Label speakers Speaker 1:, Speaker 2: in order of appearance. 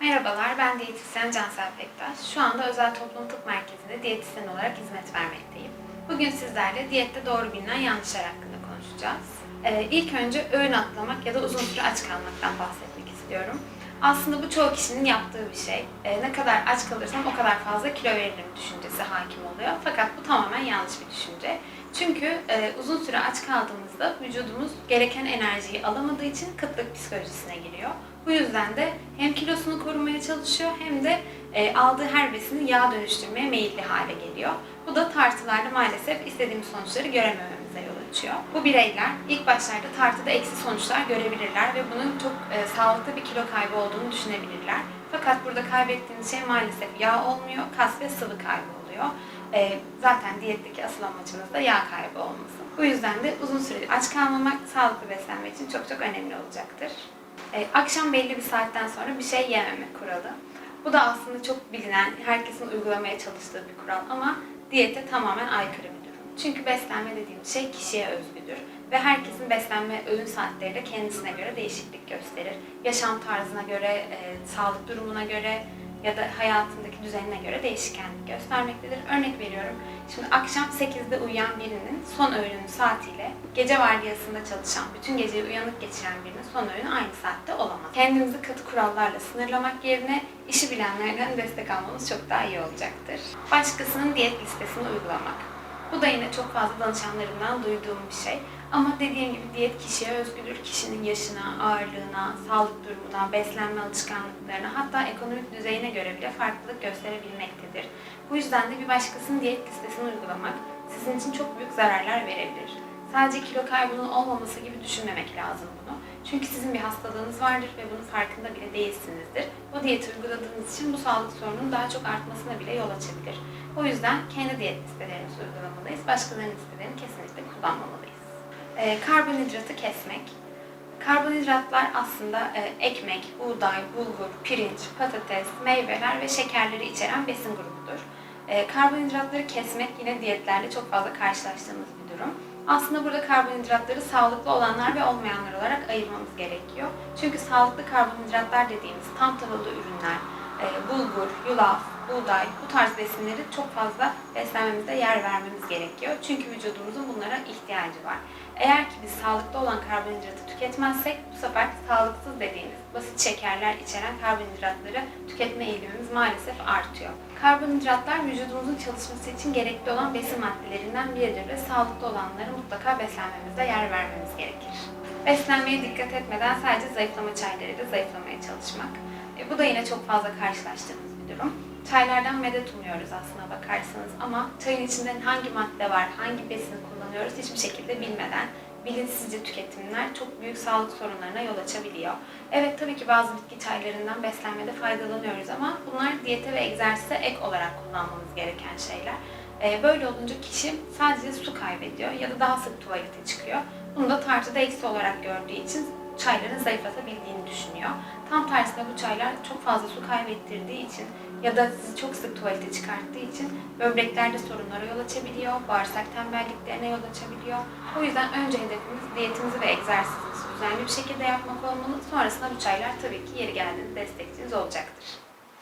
Speaker 1: Merhabalar, ben diyetisyen Cansel Pektaş. Şu anda Özel Toplum Tıp Merkezi'nde diyetisyen olarak hizmet vermekteyim. Bugün sizlerle diyette doğru bilinen yanlışlar hakkında konuşacağız. Ee, ilk önce öğün atlamak ya da uzun süre aç kalmaktan bahsetmek istiyorum. Aslında bu çoğu kişinin yaptığı bir şey. Ee, ne kadar aç kalırsam o kadar fazla kilo veririm düşüncesi hakim oluyor. Fakat bu tamamen yanlış bir düşünce. Çünkü e, uzun süre aç kaldığımızda vücudumuz gereken enerjiyi alamadığı için kıtlık psikolojisine giriyor. Bu yüzden de hem kilosunu korumaya çalışıyor hem de e, aldığı her besini yağ dönüştürmeye meyilli hale geliyor. Bu da tartılarda maalesef istediğimiz sonuçları göremememize yol açıyor. Bu bireyler ilk başlarda tartıda eksi sonuçlar görebilirler ve bunun çok e, sağlıklı bir kilo kaybı olduğunu düşünebilirler. Fakat burada kaybettiğiniz şey maalesef yağ olmuyor, kas ve sıvı kaybı oluyor. E, zaten diyetteki asıl amacımız da yağ kaybı olması. Bu yüzden de uzun süre aç kalmamak sağlıklı beslenmek için çok çok önemli olacaktır. E, akşam belli bir saatten sonra bir şey yememe kuralı. Bu da aslında çok bilinen, herkesin uygulamaya çalıştığı bir kural ama diyete tamamen aykırı bir durum. Çünkü beslenme dediğimiz şey kişiye özgüdür ve herkesin beslenme öğün saatleri de kendisine göre değişiklik gösterir. Yaşam tarzına göre, e, sağlık durumuna göre ya da hayatındaki düzenine göre değişkenlik göstermektedir. Örnek veriyorum. Şimdi akşam 8'de uyuyan birinin son öğünün saatiyle gece vardiyasında çalışan, bütün geceyi uyanık geçiren birinin son öğünü aynı saatte olamaz. Kendimizi katı kurallarla sınırlamak yerine işi bilenlerden destek almamız çok daha iyi olacaktır. Başkasının diyet listesini uygulamak. Bu da yine çok fazla danışanlarımdan duyduğum bir şey. Ama dediğim gibi diyet kişiye özgüdür. Kişinin yaşına, ağırlığına, sağlık durumuna, beslenme alışkanlıklarına hatta ekonomik düzeyine göre bile farklılık gösterebilmektedir. Bu yüzden de bir başkasının diyet listesini uygulamak sizin için çok büyük zararlar verebilir. Sadece kilo kaybının olmaması gibi düşünmemek lazım bunu. Çünkü sizin bir hastalığınız vardır ve bunun farkında bile değilsinizdir. O diyeti uyguladığınız için bu sağlık sorununun daha çok artmasına bile yol açabilir. O yüzden kendi diyet listelerimizi uygulamalıyız. Başkalarının listelerini kesinlikle kullanmamalıyız. Ee, karbonhidratı kesmek. Karbonhidratlar aslında e, ekmek, buğday, bulgur, pirinç, patates, meyveler ve şekerleri içeren besin grubudur. E, karbonhidratları kesmek yine diyetlerde çok fazla karşılaştığımız bir durum. Aslında burada karbonhidratları sağlıklı olanlar ve olmayanlar olarak ayırmamız gerekiyor. Çünkü sağlıklı karbonhidratlar dediğimiz tam tahıllı ürünler, e, bulgur, yulaf, buğday bu tarz besinleri çok fazla beslenmemize yer vermemiz gerekiyor. Çünkü vücudumuzun bunlara ihtiyacı var. Eğer ki biz sağlıklı olan karbonhidratı tüketmezsek bu sefer sağlıksız dediğimiz basit şekerler içeren karbonhidratları tüketme eğilimimiz maalesef artıyor. Karbonhidratlar vücudumuzun çalışması için gerekli olan besin maddelerinden biridir ve sağlıklı olanları mutlaka beslenmemize yer vermemiz gerekir. Beslenmeye dikkat etmeden sadece zayıflama çaylarıyla zayıflamaya çalışmak. E, bu da yine çok fazla karşılaştığımız bir durum. Çaylardan medet umuyoruz aslına bakarsanız ama çayın içinde hangi madde var, hangi besini kullanıyoruz hiçbir şekilde bilmeden bilinçsizce tüketimler çok büyük sağlık sorunlarına yol açabiliyor. Evet tabii ki bazı bitki çaylarından beslenmede faydalanıyoruz ama bunlar diyete ve egzersize ek olarak kullanmamız gereken şeyler. Ee, Böyle olunca kişi sadece su kaybediyor ya da daha sık tuvalete çıkıyor. Bunu da tartıda eksi olarak gördüğü için çayların zayıflatabildiğini düşünüyor. Tam tersine bu çaylar çok fazla su kaybettirdiği için ya da sizi çok sık tuvalete çıkarttığı için böbreklerde sorunlara yol açabiliyor, bağırsak tembelliklerine yol açabiliyor. O yüzden önce hedefimiz diyetimizi ve egzersizimizi düzenli bir şekilde yapmak olmalı. Sonrasında bu çaylar tabii ki yeri geldiğinde destekçiniz olacaktır.